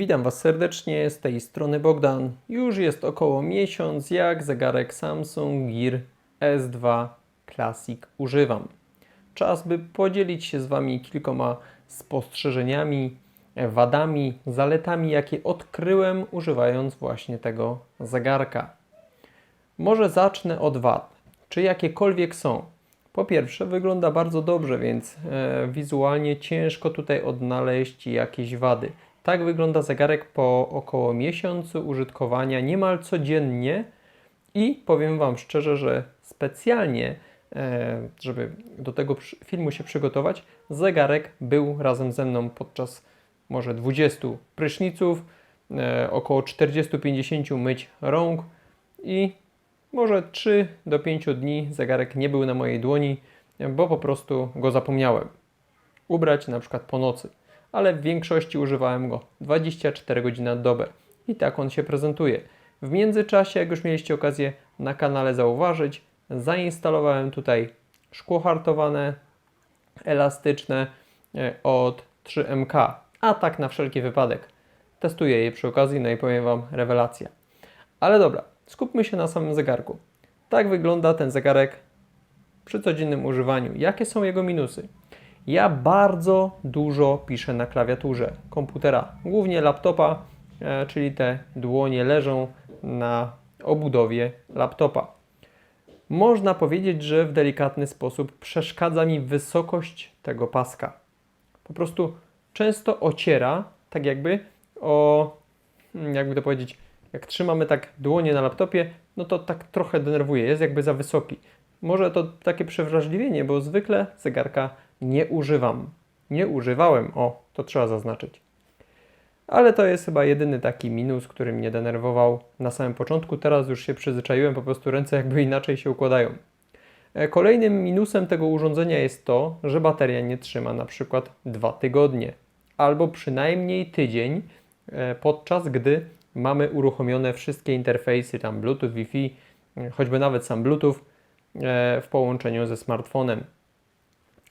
Witam Was serdecznie, z tej strony Bogdan. Już jest około miesiąc, jak zegarek Samsung Gear S2 Classic używam. Czas, by podzielić się z Wami kilkoma spostrzeżeniami, wadami, zaletami, jakie odkryłem używając właśnie tego zegarka. Może zacznę od wad. Czy jakiekolwiek są? Po pierwsze, wygląda bardzo dobrze, więc e, wizualnie ciężko tutaj odnaleźć jakieś wady. Tak wygląda zegarek po około miesiącu użytkowania niemal codziennie i powiem Wam szczerze, że specjalnie, e, żeby do tego filmu się przygotować, zegarek był razem ze mną podczas może 20 pryszniców, e, około 40-50 myć rąk i może 3 do 5 dni zegarek nie był na mojej dłoni, bo po prostu go zapomniałem ubrać na przykład po nocy. Ale w większości używałem go 24 godziny na dobę i tak on się prezentuje. W międzyczasie, jak już mieliście okazję na kanale zauważyć, zainstalowałem tutaj szkło hartowane, elastyczne e, od 3MK, a tak na wszelki wypadek. Testuję je przy okazji, no i powiem Wam rewelacja. Ale dobra, skupmy się na samym zegarku. Tak wygląda ten zegarek przy codziennym używaniu. Jakie są jego minusy? Ja bardzo dużo piszę na klawiaturze komputera, głównie laptopa, e, czyli te dłonie leżą na obudowie laptopa. Można powiedzieć, że w delikatny sposób przeszkadza mi wysokość tego paska. Po prostu często ociera, tak jakby o, hmm, jakby to powiedzieć, jak trzymamy tak dłonie na laptopie, no to tak trochę denerwuje, jest jakby za wysoki. Może to takie przewrażliwienie, bo zwykle zegarka nie używam. Nie używałem, o, to trzeba zaznaczyć. Ale to jest chyba jedyny taki minus, który mnie denerwował na samym początku. Teraz już się przyzwyczaiłem, po prostu ręce jakby inaczej się układają. E, Kolejnym minusem tego urządzenia jest to, że bateria nie trzyma na przykład dwa tygodnie albo przynajmniej tydzień, e, podczas gdy mamy uruchomione wszystkie interfejsy, tam Bluetooth, Wi-Fi, e, choćby nawet sam Bluetooth w połączeniu ze smartfonem.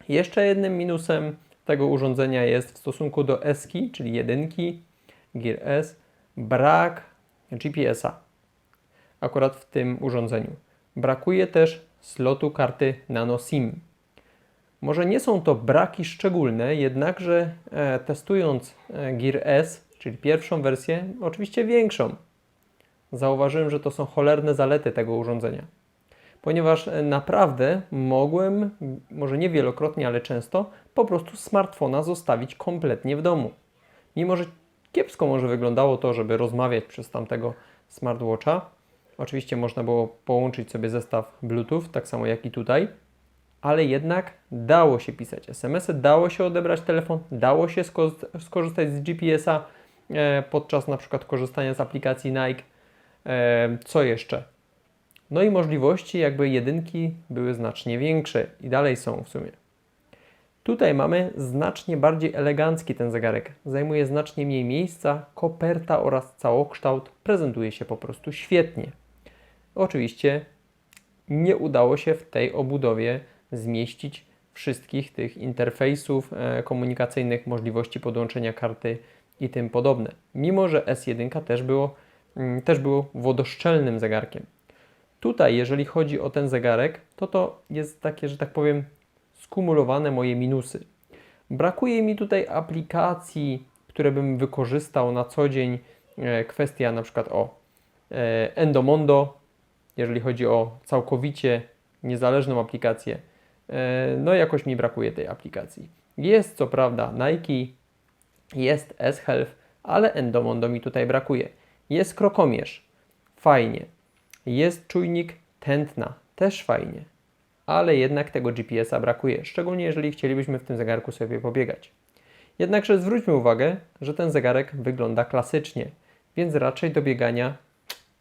Jeszcze jednym minusem tego urządzenia jest w stosunku do Eski, czyli jedynki Gear S, brak GPS-a. Akurat w tym urządzeniu. Brakuje też slotu karty Nano SIM. Może nie są to braki szczególne, jednakże e, testując e, Gear S, czyli pierwszą wersję, oczywiście większą, zauważyłem, że to są cholerne zalety tego urządzenia ponieważ e, naprawdę mogłem, może nie wielokrotnie, ale często, po prostu smartfona zostawić kompletnie w domu. Mimo, że kiepsko może wyglądało to, żeby rozmawiać przez tamtego smartwatcha. Oczywiście można było połączyć sobie zestaw Bluetooth, tak samo jak i tutaj, ale jednak dało się pisać SMS-y, dało się odebrać telefon, dało się sko- skorzystać z GPS-a e, podczas na przykład korzystania z aplikacji Nike. E, co jeszcze? No i możliwości jakby jedynki były znacznie większe i dalej są w sumie. Tutaj mamy znacznie bardziej elegancki ten zegarek. Zajmuje znacznie mniej miejsca, koperta oraz całokształt prezentuje się po prostu świetnie. Oczywiście nie udało się w tej obudowie zmieścić wszystkich tych interfejsów e, komunikacyjnych, możliwości podłączenia karty i tym podobne. Mimo, że S1 też było, mm, też było wodoszczelnym zegarkiem. Tutaj, jeżeli chodzi o ten zegarek, to to jest takie, że tak powiem, skumulowane moje minusy. Brakuje mi tutaj aplikacji, które bym wykorzystał na co dzień. E, Kwestia na przykład o e, Endomondo, jeżeli chodzi o całkowicie niezależną aplikację. E, No jakoś mi brakuje tej aplikacji. Jest co prawda Nike, jest S-Health, ale Endomondo mi tutaj brakuje. Jest krokomierz, fajnie. Jest czujnik tętna, też fajnie, ale jednak tego GPS-a brakuje, szczególnie jeżeli chcielibyśmy w tym zegarku sobie pobiegać. Jednakże zwróćmy uwagę, że ten zegarek wygląda klasycznie, więc raczej do biegania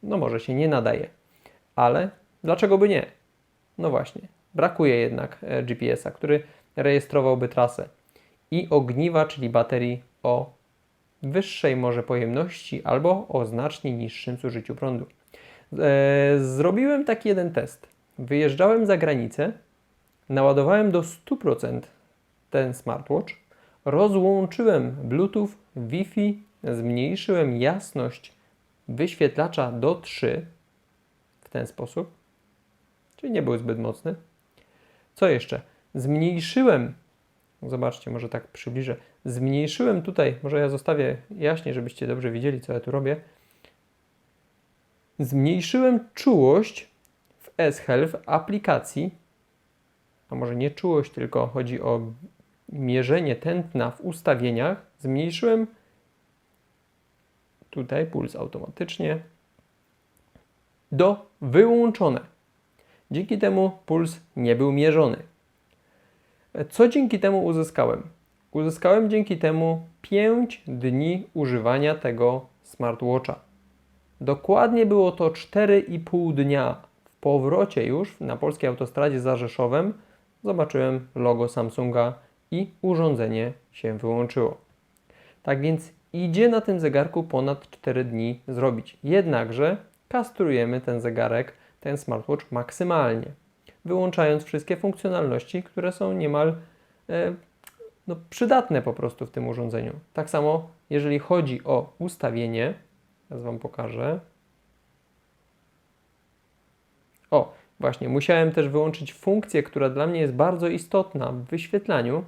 no może się nie nadaje. Ale dlaczego by nie? No właśnie, brakuje jednak e, GPS-a, który rejestrowałby trasę i ogniwa, czyli baterii o wyższej może pojemności albo o znacznie niższym zużyciu prądu. E, Zrobiłem taki jeden test. Wyjeżdżałem za granicę, naładowałem do 100% ten smartwatch, rozłączyłem Bluetooth, Wi-Fi zmniejszyłem jasność wyświetlacza do 3 w ten sposób, czyli nie był zbyt mocny. Co jeszcze? Zmniejszyłem, zobaczcie, może tak przybliżę, zmniejszyłem tutaj, może ja zostawię jaśniej, żebyście dobrze widzieli, co ja tu robię. Zmniejszyłem czułość w S-Health aplikacji, a może nie czułość, tylko chodzi o mierzenie tętna w ustawieniach. Zmniejszyłem tutaj puls automatycznie do wyłączone. Dzięki temu puls nie był mierzony. Co dzięki temu uzyskałem? Uzyskałem dzięki temu 5 dni używania tego smartwatcha. Dokładnie było to 4,5 dnia. W powrocie już na polskiej autostradzie za Rzeszowem zobaczyłem logo Samsunga i urządzenie się wyłączyło. Tak więc idzie na tym zegarku ponad 4 dni zrobić. Jednakże kastrujemy ten zegarek, ten smartwatch maksymalnie, wyłączając wszystkie funkcjonalności, które są niemal e, no, przydatne po prostu w tym urządzeniu. Tak samo, jeżeli chodzi o ustawienie, teraz Wam pokażę. O, właśnie, musiałem też wyłączyć funkcję, która dla mnie jest bardzo istotna w wyświetlaniu,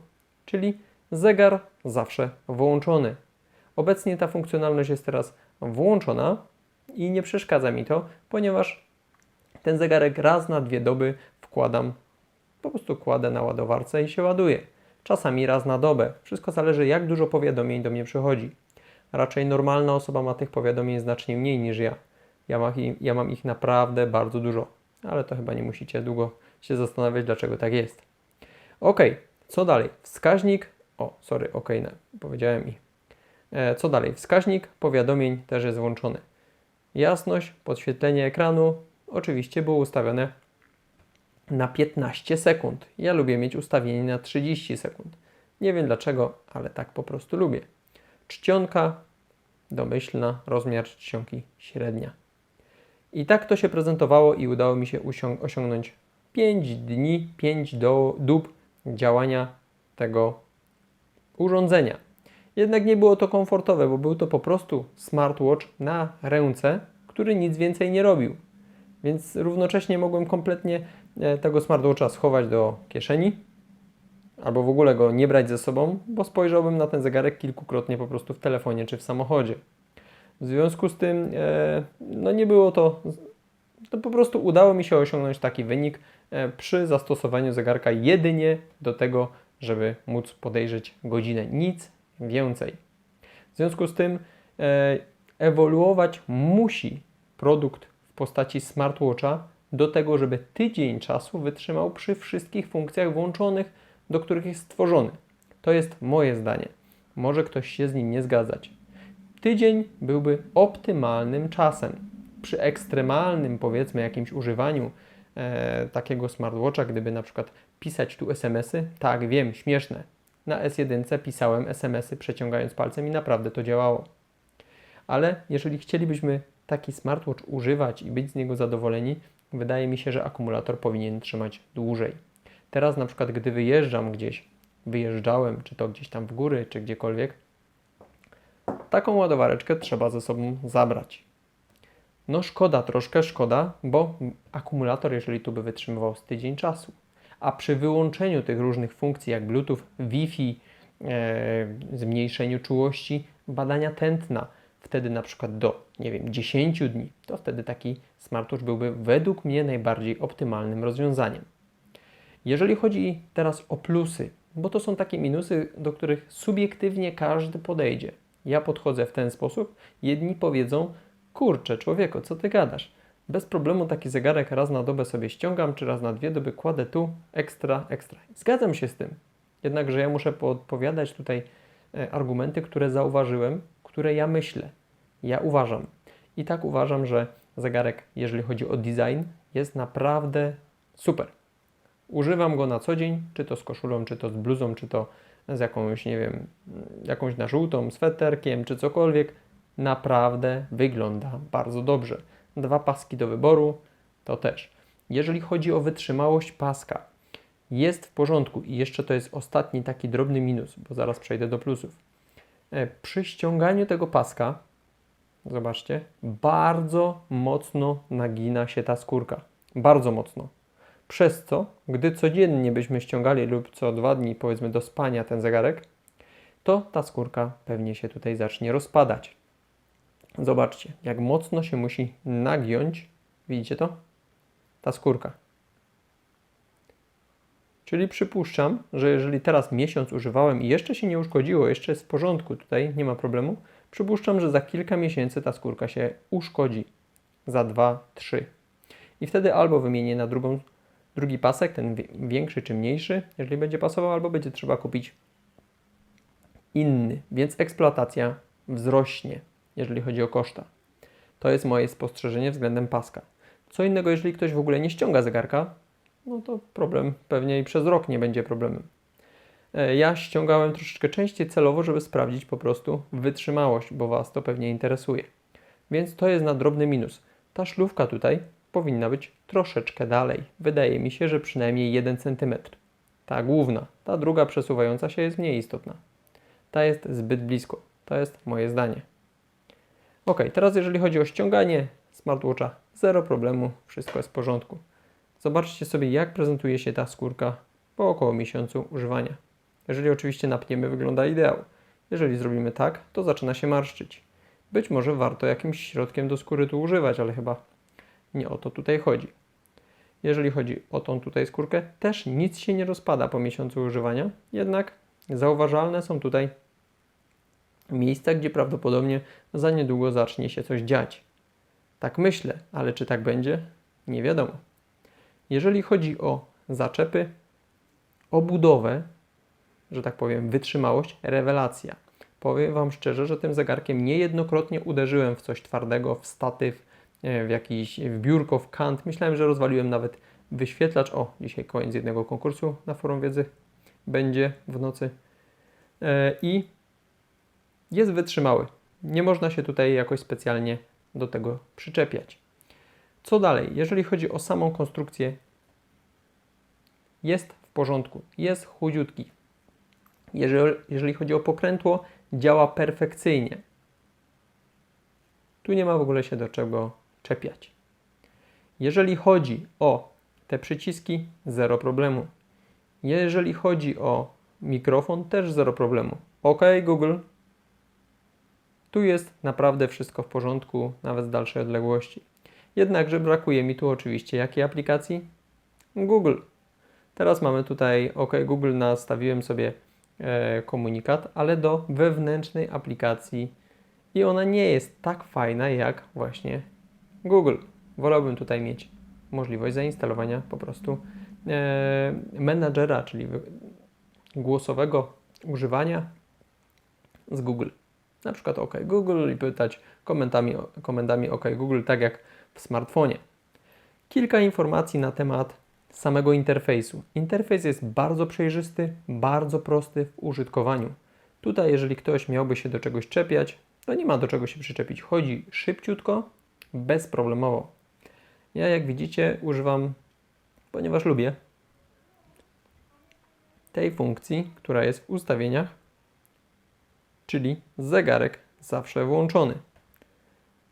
czyli zegar zawsze włączony. Obecnie ta funkcjonalność jest teraz włączona i nie przeszkadza mi to, ponieważ ten zegarek raz na dwie doby wkładam, po prostu kładę na ładowarce i się ładuje. Czasami raz na dobę. Wszystko zależy, jak dużo powiadomień do mnie przychodzi. Raczej normalna osoba ma tych powiadomień znacznie mniej niż ja. Ja, ma, ja mam ich naprawdę bardzo dużo, ale to chyba nie musicie długo się zastanawiać, dlaczego tak jest. Ok, co dalej? Wskaźnik. O, sorry, ok, no, powiedziałem i. E, co dalej? Wskaźnik powiadomień też jest włączony. Jasność, podświetlenie ekranu oczywiście było ustawione na 15 sekund. Ja lubię mieć ustawienie na 30 sekund. Nie wiem dlaczego, ale tak po prostu lubię. Czcionka domyślna, rozmiar czcionki średnia. I tak to się prezentowało i udało mi się osiągnąć 5 dni, 5 do, dób działania tego urządzenia. Jednak nie było to komfortowe, bo był to po prostu smartwatch na ręce, który nic więcej nie robił. Więc równocześnie mogłem kompletnie e, tego smartwatcha schować do kieszeni, albo w ogóle go nie brać ze sobą, bo spojrzałbym na ten zegarek kilkukrotnie po prostu w telefonie czy w samochodzie. W związku z tym, e, no nie było to, to po prostu udało mi się osiągnąć taki wynik e, przy zastosowaniu zegarka jedynie do tego, żeby móc podejrzeć godzinę. Nic więcej. W związku z tym e, ewoluować musi produkt w postaci smartwatcha do tego, żeby tydzień czasu wytrzymał przy wszystkich funkcjach włączonych, do których jest stworzony. To jest moje zdanie. Może ktoś się z nim nie zgadzać. Tydzień byłby optymalnym czasem. Przy ekstremalnym, powiedzmy, jakimś używaniu e, takiego smartwatcha, gdyby na przykład pisać tu SMS-y, tak wiem, śmieszne, na S1 pisałem SMS-y przeciągając palcem i naprawdę to działało. Ale jeżeli chcielibyśmy taki smartwatch używać i być z niego zadowoleni, wydaje mi się, że akumulator powinien trzymać dłużej. Teraz na przykład, gdy wyjeżdżam gdzieś, wyjeżdżałem, czy to gdzieś tam w góry, czy gdziekolwiek, taką ładowareczkę trzeba ze sobą zabrać. No szkoda, troszkę szkoda, bo akumulator, jeżeli tu by wytrzymywał z tydzień czasu, a przy wyłączeniu tych różnych funkcji jak Bluetooth, Wi-Fi, e, zmniejszeniu czułości, badania tętna, wtedy na przykład do, nie wiem, 10 dni, to wtedy taki smartwatch byłby według mnie najbardziej optymalnym rozwiązaniem. Jeżeli chodzi teraz o plusy, bo to są takie minusy, do których subiektywnie każdy podejdzie. Ja podchodzę w ten sposób, jedni powiedzą, kurczę, człowieku, co ty gadasz? Bez problemu taki zegarek raz na dobę sobie ściągam, czy raz na dwie doby kładę tu, ekstra, ekstra. Zgadzam się z tym. Jednakże ja muszę podpowiadać tutaj e, argumenty, które zauważyłem, które ja myślę. Ja uważam. I tak uważam, że zegarek, jeżeli chodzi o design, jest naprawdę super. Używam go na co dzień, czy to z koszulą, czy to z bluzą, czy to z jakąś, nie wiem, jakąś na żółtą, sweterkiem, czy cokolwiek. Naprawdę wygląda bardzo dobrze dwa paski do wyboru, to też. Jeżeli chodzi o wytrzymałość paska, jest w porządku i jeszcze to jest ostatni taki drobny minus, bo zaraz przejdę do plusów. e, przy ściąganiu tego paska, zobaczcie, bardzo mocno nagina się ta skórka. Bardzo mocno. Przez co, gdy codziennie byśmy ściągali lub co dwa dni, powiedzmy do spania ten zegarek, to ta skórka pewnie się tutaj zacznie rozpadać. Zobaczcie, jak mocno się musi nagiąć. Widzicie to? Ta skórka. Czyli przypuszczam, że jeżeli teraz miesiąc używałem i jeszcze się nie uszkodziło, jeszcze jest w porządku, tutaj nie ma problemu, przypuszczam, że za kilka miesięcy ta skórka się uszkodzi. Za dwa, trzy. I wtedy albo wymienię na drugą, drugi pasek, ten wi- większy czy mniejszy, jeżeli będzie pasował, albo będzie trzeba kupić inny, więc eksploatacja wzrośnie, jeżeli chodzi o koszta. To jest moje spostrzeżenie względem paska. Co innego, jeżeli ktoś w ogóle nie ściąga zegarka, no to problem pewnie i przez rok nie będzie problemem. E, Ja ściągałem troszeczkę częściej celowo, żeby sprawdzić po prostu wytrzymałość, bo Was to pewnie interesuje. Więc to jest na drobny minus. Ta szlufka tutaj powinna być troszeczkę dalej. Wydaje mi się, że przynajmniej 1 cm. Ta główna, ta druga przesuwająca się jest mniej istotna. Ta jest zbyt blisko. To jest moje zdanie. Ok, teraz jeżeli chodzi o ściąganie smartwatcha, zero problemu, wszystko jest w porządku. Zobaczcie sobie, jak prezentuje się ta skórka po około miesiącu używania. Jeżeli oczywiście napniemy, wygląda ideał. Jeżeli zrobimy tak, to zaczyna się marszczyć. Być może warto jakimś środkiem do skóry tu używać, ale chyba nie o to tutaj chodzi. Jeżeli chodzi o tą tutaj skórkę, też nic się nie rozpada po miesiącu używania, jednak zauważalne są tutaj miejsca, gdzie prawdopodobnie za niedługo zacznie się coś dziać. Tak myślę, ale czy tak będzie? Nie wiadomo. Jeżeli chodzi o zaczepy, obudowę, że tak powiem, wytrzymałość, rewelacja. Powiem Wam szczerze, że tym zegarkiem niejednokrotnie uderzyłem w coś twardego, w statyw, w jakiś w biurko, w kant. Myślałem, że rozwaliłem nawet wyświetlacz. O, dzisiaj koniec jednego konkursu na forum wiedzy będzie w nocy. E, I jest wytrzymały. Nie można się tutaj jakoś specjalnie do tego przyczepiać. Co dalej? Jeżeli chodzi o samą konstrukcję, jest w porządku, jest chudziutki. Jeżeli, jeżeli chodzi o pokrętło, działa perfekcyjnie. Tu nie ma w ogóle się do czego czepiać. Jeżeli chodzi o te przyciski, zero problemu. Jeżeli chodzi o mikrofon, też zero problemu. OK, Google. Tu jest naprawdę wszystko w porządku, nawet z dalszej odległości. Jednakże brakuje mi tu oczywiście jakiej aplikacji? Google. Teraz mamy tutaj OK Google, nastawiłem sobie e, komunikat, ale do wewnętrznej aplikacji i ona nie jest tak fajna jak właśnie Google. Wolałbym tutaj mieć możliwość zainstalowania po prostu e, menadżera, czyli głosowego używania z Google. Na przykład OK Google i pytać komendami, komendami OK Google, tak jak w smartfonie. Kilka informacji na temat samego interfejsu. Interfejs jest bardzo przejrzysty, bardzo prosty w użytkowaniu. Tutaj, jeżeli ktoś miałby się do czegoś czepiać, to nie ma do czego się przyczepić. Chodzi szybciutko, bezproblemowo. Ja, jak widzicie, używam, ponieważ lubię, tej funkcji, która jest w ustawieniach, czyli zegarek zawsze włączony.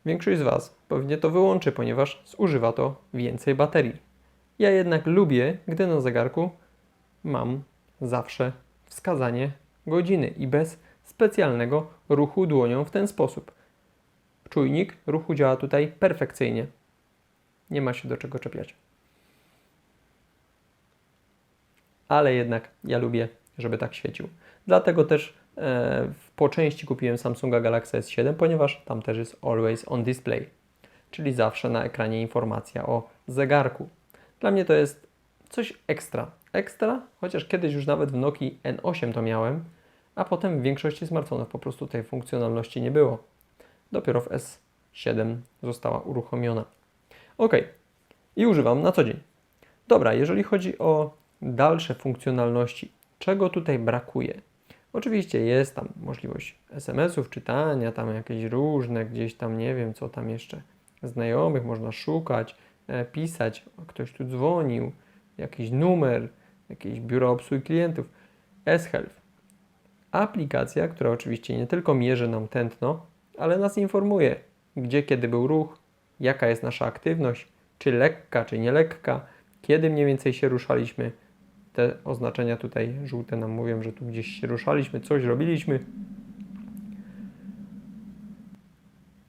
Większość z Was pewnie to wyłączy, ponieważ zużywa to więcej baterii. Ja jednak lubię, gdy na zegarku mam zawsze wskazanie godziny i bez specjalnego ruchu dłonią w ten sposób. Czujnik ruchu działa tutaj perfekcyjnie. Nie ma się do czego czepiać. Ale jednak ja lubię, żeby tak świecił. Dlatego też e, po części kupiłem Samsunga Galaxy S7, ponieważ tam też jest Always on Display, czyli zawsze na ekranie informacja o zegarku. Dla mnie to jest coś ekstra. Ekstra, chociaż kiedyś już nawet w Nokii N8 to miałem, a potem w większości smartfonów po prostu tej funkcjonalności nie było. Dopiero w S7 została uruchomiona. Ok, i używam na co dzień. Dobra, jeżeli chodzi o dalsze funkcjonalności, czego tutaj brakuje? Oczywiście jest tam możliwość SMS-ów, czytania, tam jakieś różne, gdzieś tam nie wiem, co tam jeszcze, znajomych można szukać, e, pisać, ktoś tu dzwonił, jakiś numer, jakieś biuro obsługi klientów, S-Health. aplikacja, która oczywiście nie tylko mierzy nam tętno, ale nas informuje, gdzie kiedy był ruch, jaka jest nasza aktywność, czy lekka, czy nie lekka, kiedy mniej więcej się ruszaliśmy. Te oznaczenia tutaj żółte nam mówią, że tu gdzieś się ruszaliśmy, coś robiliśmy.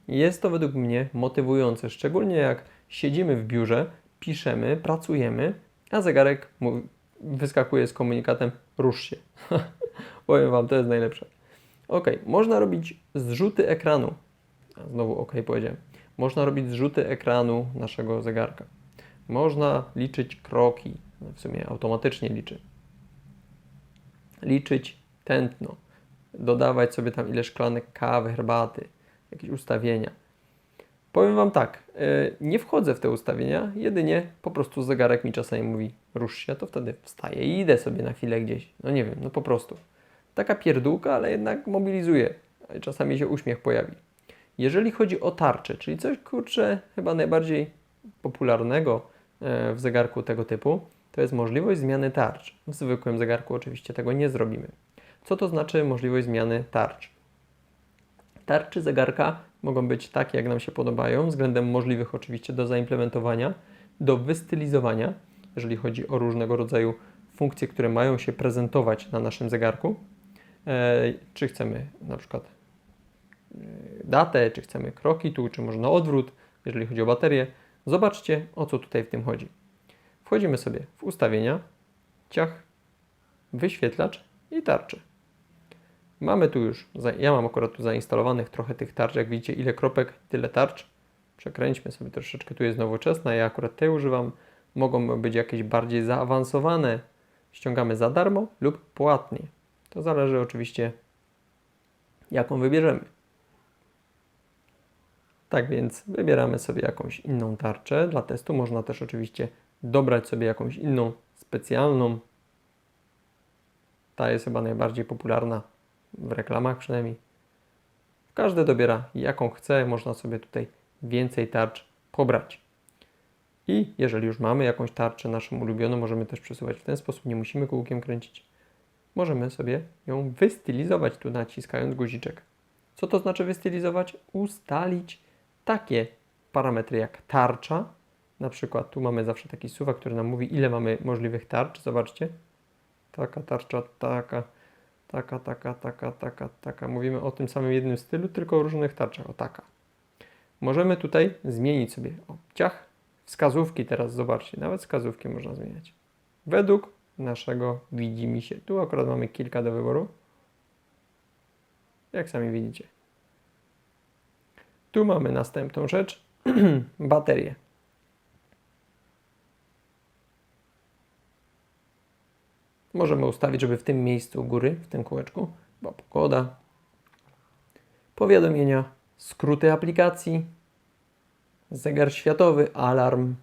Jest to według mnie motywujące, szczególnie jak siedzimy w biurze, piszemy, pracujemy, a zegarek mówi, wyskakuje z komunikatem rusz się. Powiem Wam, to jest najlepsze. Ok, można robić zrzuty ekranu. Znowu ok powiedziałem. Można robić zrzuty ekranu naszego zegarka. Można liczyć kroki, no w sumie automatycznie liczy. Liczyć tętno, dodawać sobie tam ile szklanek kawy, herbaty, jakieś ustawienia. Powiem Wam tak, yy, nie wchodzę w te ustawienia, jedynie po prostu zegarek mi czasami mówi rusz się, to wtedy wstaję i idę sobie na chwilę gdzieś. No nie wiem, no po prostu. Taka pierdółka, ale jednak mobilizuje. Czasami się uśmiech pojawi. Jeżeli chodzi o tarczę, czyli coś kurczę chyba najbardziej popularnego e, w zegarku tego typu, to jest możliwość zmiany tarcz. W zwykłym zegarku oczywiście tego nie zrobimy. Co to znaczy możliwość zmiany tarcz? Tarczy zegarka mogą być takie, jak nam się podobają, względem możliwych oczywiście do zaimplementowania, do wystylizowania, jeżeli chodzi o różnego rodzaju funkcje, które mają się prezentować na naszym zegarku. E, czy chcemy na przykład e, datę, czy chcemy kroki tu, czy może na odwrót, jeżeli chodzi o baterię. Zobaczcie, o co tutaj w tym chodzi. Wchodzimy sobie w ustawienia, ciach, wyświetlacz i tarczy. Mamy tu już, ja mam akurat tu zainstalowanych trochę tych tarcz, jak widzicie ile kropek, tyle tarcz. Przekręćmy sobie troszeczkę, tu jest nowoczesna, ja akurat tej używam. Mogą być jakieś bardziej zaawansowane, ściągamy za darmo lub płatnie. To zależy oczywiście jaką wybierzemy. Tak więc wybieramy sobie jakąś inną tarczę. Dla testu można też oczywiście dobrać sobie jakąś inną specjalną. Ta jest chyba najbardziej popularna w reklamach przynajmniej. Każdy dobiera jaką chce, można sobie tutaj więcej tarcz pobrać. I jeżeli już mamy jakąś tarczę naszą ulubioną, możemy też przesuwać w ten sposób, nie musimy kółkiem kręcić. Możemy sobie ją wystylizować tu naciskając guziczek. Co to znaczy wystylizować? Ustalić takie parametry jak tarcza. Na przykład tu mamy zawsze taki suwak, który nam mówi ile mamy możliwych tarcz. Zobaczcie. Taka tarcza, taka, taka, taka, taka, taka, taka. Mówimy o tym samym jednym stylu, tylko o różnych tarczach. O taka. Możemy tutaj zmienić sobie o ciach, wskazówki teraz, zobaczcie, nawet wskazówki można zmieniać. Według naszego widzi się. Tu akurat mamy kilka do wyboru. Jak sami widzicie. Tu mamy następną rzecz, baterię. Możemy ustawić, żeby w tym miejscu u góry, w tym kółeczku, była pogoda, powiadomienia, skróty aplikacji, zegar światowy, alarm,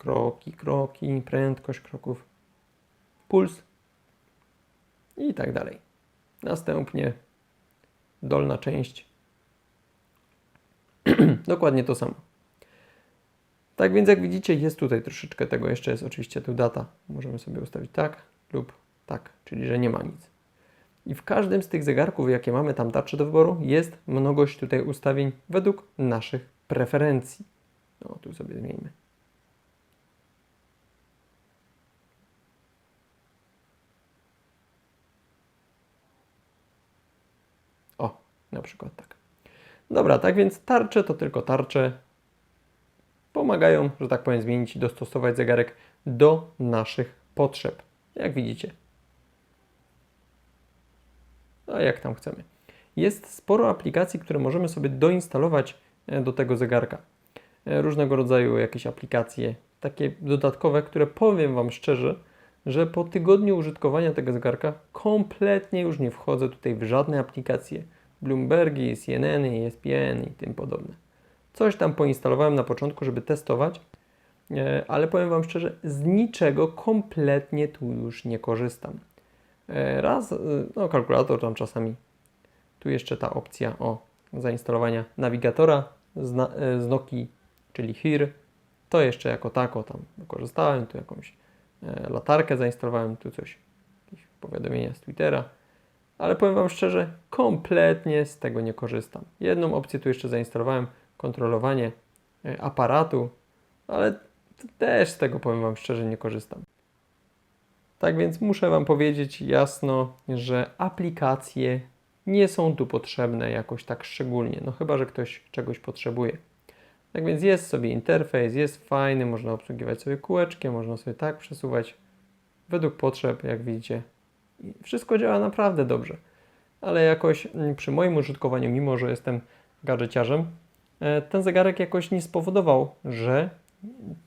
kroki, kroki, prędkość kroków, puls i tak dalej. Następnie dolna część Dokładnie to samo. Tak więc jak widzicie jest tutaj troszeczkę tego, jeszcze jest oczywiście tu data. Możemy sobie ustawić tak lub tak, czyli że nie ma nic. I w każdym z tych zegarków, jakie mamy tam tarcze do wyboru, jest mnogość tutaj ustawień według naszych preferencji. No, tu sobie zmieńmy. O, na przykład tak. Dobra, tak więc tarcze to tylko tarcze. Pomagają, że tak powiem, zmienić i dostosować zegarek do naszych potrzeb. Jak widzicie. A jak tam chcemy. Jest sporo aplikacji, które możemy sobie doinstalować e, do tego zegarka. E, różnego rodzaju jakieś aplikacje, takie dodatkowe, które powiem Wam szczerze, że po tygodniu użytkowania tego zegarka kompletnie już nie wchodzę tutaj w żadne aplikacje Bloombergi, CNN, ESPN i tym podobne. Coś tam poinstalowałem na początku, żeby testować, e, ale powiem Wam szczerze, z niczego kompletnie tu już nie korzystam. E, raz, e, no kalkulator tam czasami, tu jeszcze ta opcja o zainstalowania nawigatora z, na, z Nokii, czyli HIR, to jeszcze jako tako tam korzystałem, tu jakąś latarkę zainstalowałem, tu coś, powiadomienia z Twittera, ale powiem Wam szczerze, kompletnie z tego nie korzystam. Jedną opcję tu jeszcze zainstalowałem, kontrolowanie e, aparatu, ale też z tego powiem Wam szczerze nie korzystam. Tak więc muszę Wam powiedzieć jasno, że aplikacje nie są tu potrzebne jakoś tak szczególnie, no chyba, że ktoś czegoś potrzebuje. Tak więc jest sobie interfejs, jest fajny, można obsługiwać sobie kółeczkiem, można sobie tak przesuwać według potrzeb, jak widzicie. I wszystko działa naprawdę dobrze. Ale jakoś mm, przy moim użytkowaniu, mimo że jestem gadżeciarzem, e, ten zegarek jakoś nie spowodował, że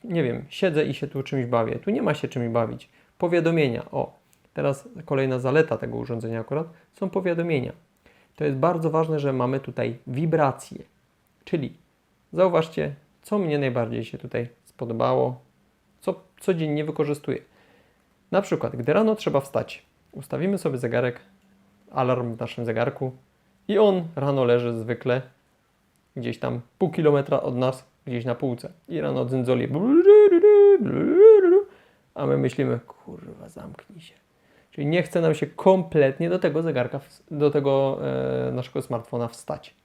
nie wiem, siedzę i się tu czymś bawię. Tu nie ma się czymś bawić. Powiadomienia. O, teraz kolejna zaleta tego urządzenia akurat są powiadomienia. To jest bardzo ważne, że mamy tutaj wibracje. Czyli zauważcie, co mnie najbardziej się tutaj spodobało, co codziennie wykorzystuję. Na przykład, gdy rano trzeba wstać, ustawimy sobie zegarek, alarm w naszym zegarku i on rano leży zwykle gdzieś tam pół kilometra od nas, gdzieś na półce. I rano dzyndzoli. A my myślimy, kurwa, zamknij się. Czyli nie chce nam się kompletnie do tego zegarka, do tego e, naszego smartfona wstać.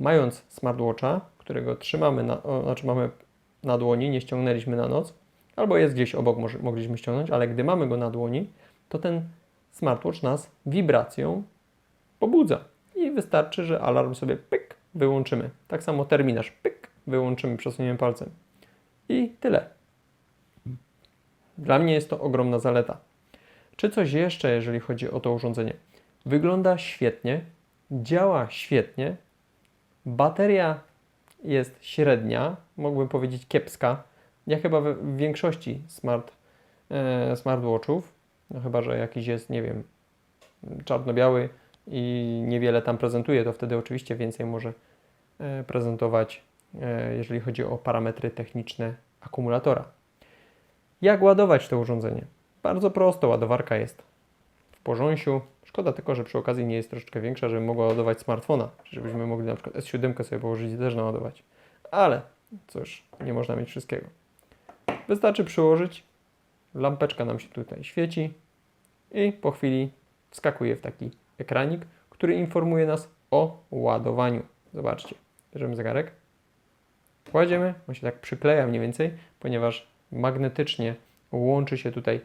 Mając smartwatcha, którego trzymamy, na, o, znaczy mamy na dłoni, nie ściągnęliśmy na noc, albo jest gdzieś obok, może, mogliśmy ściągnąć, ale gdy mamy go na dłoni, to ten smartwatch nas wibracją pobudza. I wystarczy, że alarm sobie pyk, wyłączymy. Tak samo terminarz, pyk, wyłączymy, przesuniemy palcem. I tyle. Dla mnie jest to ogromna zaleta. Czy coś jeszcze, jeżeli chodzi o to urządzenie? Wygląda świetnie, działa świetnie, bateria jest średnia, mógłbym powiedzieć kiepska. Ja chyba w, większości smart, e, smartwatchów, no chyba, że jakiś jest, nie wiem, czarno-biały i niewiele tam prezentuje, to wtedy oczywiście więcej może e, prezentować, e, jeżeli chodzi o parametry techniczne akumulatora. Jak ładować to urządzenie? Bardzo prosto, ładowarka jest w porząsiu. Szkoda tylko, że przy okazji nie jest troszeczkę większa, żeby mogła ładować smartfona, żebyśmy mogli na przykład S7 sobie położyć i też naładować. Ale cóż, nie można mieć wszystkiego. Wystarczy przyłożyć, lampeczka nam się tutaj świeci i po chwili wskakuje w taki ekranik, który informuje nas o ładowaniu. Zobaczcie, bierzemy zegarek, kładziemy, on się tak przykleja mniej więcej, ponieważ magnetycznie łączy się tutaj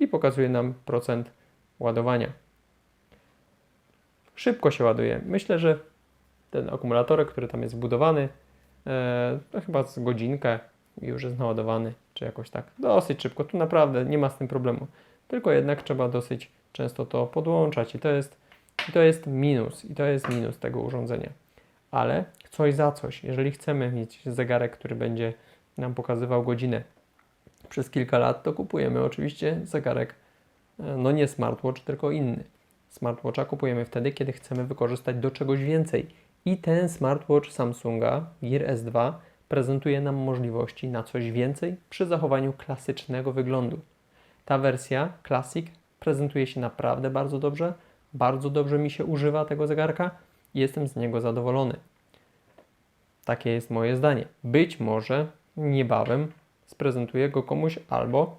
i pokazuje nam procent ładowania. Szybko się ładuje. Myślę, że ten akumulatorek, który tam jest wbudowany, e, to chyba z godzinkę już jest naładowany, czy jakoś tak. Dosyć szybko. Tu naprawdę nie ma z tym problemu. Tylko jednak trzeba dosyć często to podłączać i to jest, i to jest minus. I to jest minus tego urządzenia. Ale coś za coś. Jeżeli chcemy mieć zegarek, który będzie nam pokazywał godzinę przez kilka lat, to kupujemy oczywiście zegarek, e, no nie smartwatch, tylko inny. Smartwatcha kupujemy wtedy, kiedy chcemy wykorzystać do czegoś więcej. I ten smartwatch Samsunga Gear S2 prezentuje nam możliwości na coś więcej przy zachowaniu klasycznego wyglądu. Ta wersja Classic prezentuje się naprawdę bardzo dobrze, bardzo dobrze mi się używa tego zegarka i jestem z niego zadowolony. Takie jest moje zdanie. Być może niebawem sprezentuję go komuś albo,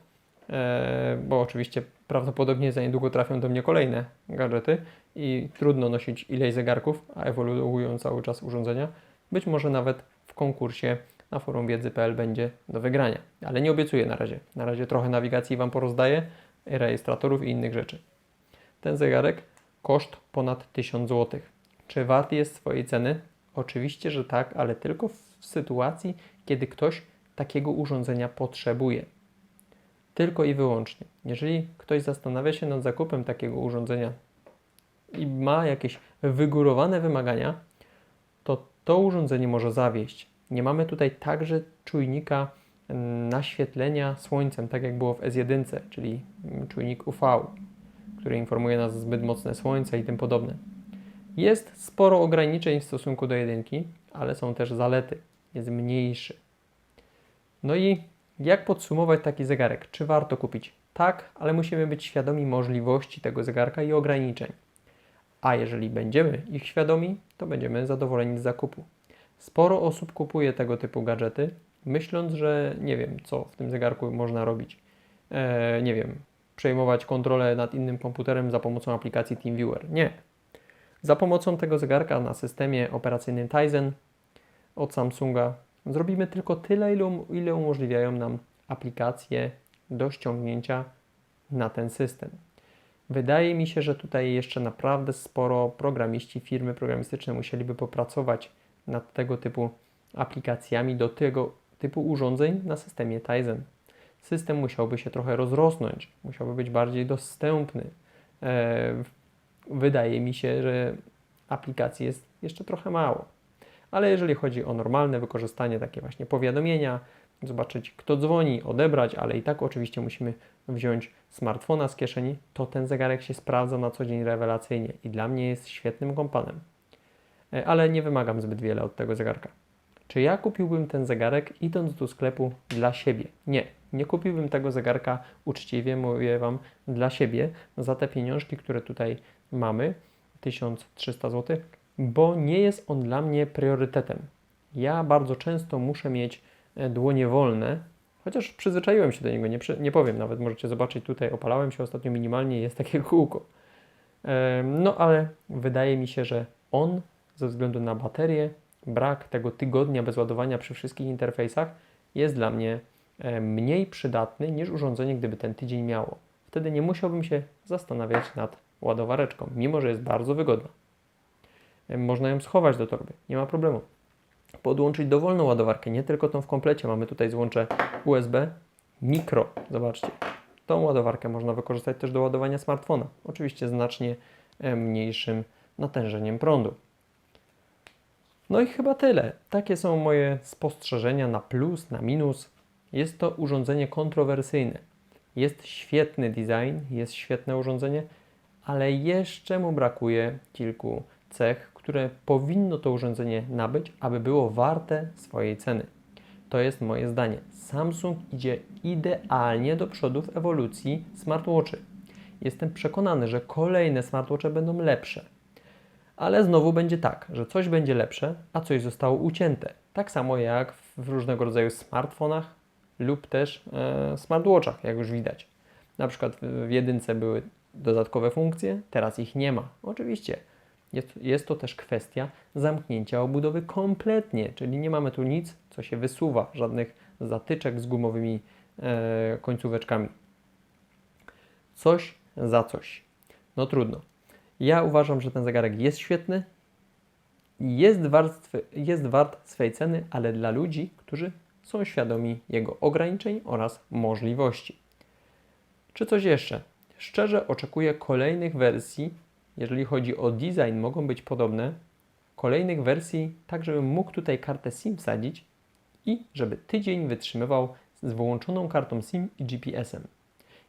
e, bo oczywiście prawdopodobnie za niedługo trafią do mnie kolejne gadżety i trudno nosić ileś zegarków, a ewoluują cały czas urządzenia. Być może nawet w konkursie na forum wiedzy.pl będzie do wygrania, ale nie obiecuję na razie. Na razie trochę nawigacji Wam porozdaję, rejestratorów i innych rzeczy. Ten zegarek koszt ponad 1000 zł. Czy wart jest swojej ceny? Oczywiście, że tak, ale tylko w sytuacji, kiedy ktoś takiego urządzenia potrzebuje. Tylko i wyłącznie. Jeżeli ktoś zastanawia się nad zakupem takiego urządzenia i ma jakieś wygórowane wymagania, to to urządzenie może zawieść. Nie mamy tutaj także czujnika mm, naświetlenia słońcem, tak jak było w S1, czyli mm, czujnik UV, który informuje nas zbyt mocne słońce i tym podobne. Jest sporo ograniczeń w stosunku do jedynki, ale są też zalety. Jest mniejszy. No i jak podsumować taki zegarek? Czy warto kupić? Tak, ale musimy być świadomi możliwości tego zegarka i ograniczeń. A jeżeli będziemy ich świadomi, to będziemy zadowoleni z zakupu. Sporo osób kupuje tego typu gadżety, myśląc, że nie wiem, co w tym zegarku można robić. E, nie wiem, przejmować kontrolę nad innym komputerem za pomocą aplikacji TeamViewer. Nie. Za pomocą tego zegarka na systemie operacyjnym Tizen od Samsunga zrobimy tylko tyle, ile, ile umożliwiają nam aplikacje do ściągnięcia na ten system. Wydaje mi się, że tutaj jeszcze naprawdę sporo programiści, firmy programistyczne musieliby popracować nad tego typu aplikacjami do tego typu urządzeń na systemie Tizen. System musiałby się trochę rozrosnąć, musiałby być bardziej dostępny. E, wydaje mi się, że aplikacji jest jeszcze trochę mało. Ale jeżeli chodzi o normalne wykorzystanie, takie właśnie powiadomienia, zobaczyć kto dzwoni, odebrać, ale i tak oczywiście musimy wziąć smartfona z kieszeni, to ten zegarek się sprawdza na co dzień rewelacyjnie i dla mnie jest świetnym kompanem. E, Ale nie wymagam zbyt wiele od tego zegarka. Czy ja kupiłbym ten zegarek idąc do sklepu dla siebie? Nie, nie kupiłbym tego zegarka uczciwie, mówię Wam, dla siebie za te pieniążki, które tutaj mamy, 1300 zł, bo nie jest on dla mnie priorytetem. Ja bardzo często muszę mieć e, dłonie wolne, chociaż przyzwyczaiłem się do niego, nie, nie powiem nawet, możecie zobaczyć tutaj, opalałem się ostatnio minimalnie, jest takie kółko. Em, No ale wydaje mi się, że on ze względu na baterię, brak tego tygodnia bez ładowania przy wszystkich interfejsach jest dla mnie e, mniej przydatny niż urządzenie, gdyby ten tydzień miało. Wtedy nie musiałbym się zastanawiać nad ładowareczką, mimo że jest bardzo wygodna. E, Można ją schować do torby, nie ma problemu. Podłączyć dowolną ładowarkę, nie tylko tą w komplecie. Mamy tutaj złącze USB mikro. Zobaczcie. Tą ładowarkę można wykorzystać też do ładowania smartfona. Oczywiście znacznie e, mniejszym natężeniem prądu. No i chyba tyle. Takie są moje spostrzeżenia na plus, na minus. Jest to urządzenie kontrowersyjne. Jest świetny design, jest świetne urządzenie, ale jeszcze mu brakuje kilku cech, które powinno to urządzenie nabyć, aby było warte swojej ceny. To jest moje zdanie. Samsung idzie idealnie do przodu w ewolucji smartwatchy. Jestem przekonany, że kolejne smartwatche będą lepsze. Ale znowu będzie tak, że coś będzie lepsze, a coś zostało ucięte. Tak samo jak w różnego rodzaju smartfonach lub też e, smartwatchach, jak już widać. Na przykład w jedynce były dodatkowe funkcje, teraz ich nie ma. Oczywiście jest, jest to też kwestia zamknięcia obudowy kompletnie, czyli nie mamy tu nic, co się wysuwa, żadnych zatyczek z gumowymi e, końcóweczkami. Coś za coś. No trudno. Ja uważam, że ten zegarek jest świetny, jest wart, jest wart swej ceny, ale dla ludzi, którzy są świadomi jego ograniczeń oraz możliwości. Czy coś jeszcze? Szczerze oczekuję kolejnych wersji, jeżeli chodzi o design, mogą być podobne. Kolejnych wersji, tak żebym mógł tutaj kartę SIM wsadzić i żeby tydzień wytrzymywał z wyłączoną kartą SIM i GPS-em.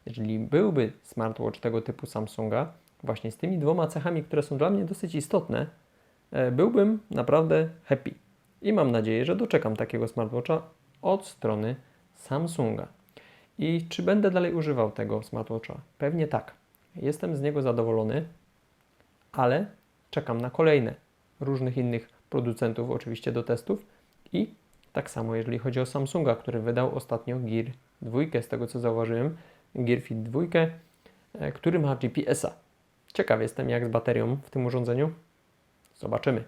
Jeżeli byłby smartwatch tego typu Samsunga, właśnie z tymi dwoma cechami, które są dla mnie dosyć istotne, e, byłbym naprawdę happy. I mam nadzieję, że doczekam takiego smartwatcha od strony Samsunga. I czy będę dalej używał tego smartwatcha? Pewnie tak. Jestem z niego zadowolony, ale czekam na kolejne różnych innych producentów, oczywiście do testów. I tak samo, jeżeli chodzi o Samsunga, który wydał ostatnio Gear 2, z tego co zauważyłem, Gear Fit 2, e, który ma GPS-a. Ciekaw jestem, jak z baterią w tym urządzeniu. Zobaczymy.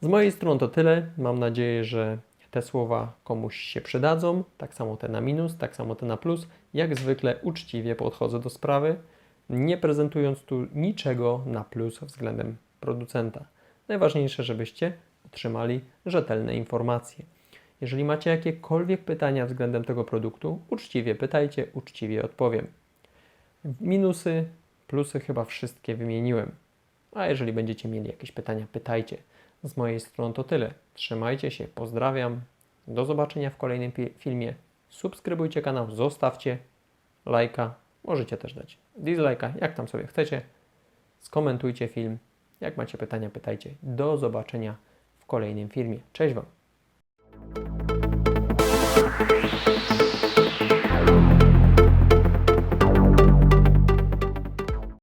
Z mojej strony to tyle. Mam nadzieję, że te słowa komuś się przydadzą. Tak samo te na minus, tak samo te na plus. Jak zwykle uczciwie podchodzę do sprawy, nie prezentując tu niczego na plus względem producenta. Najważniejsze, żebyście otrzymali rzetelne informacje. Jeżeli macie jakiekolwiek pytania względem tego produktu, uczciwie pytajcie, uczciwie odpowiem. Minusy, plusy chyba wszystkie wymieniłem. A jeżeli będziecie mieli jakieś pytania, pytajcie. Z mojej strony to tyle. Trzymajcie się, pozdrawiam. Do zobaczenia w kolejnym filmie. Subskrybujcie kanał, zostawcie lajka. Możecie też dać dislajka, jak tam sobie chcecie. Skomentujcie film. Jak macie pytania, pytajcie. Do zobaczenia w kolejnym filmie. Cześć Wam.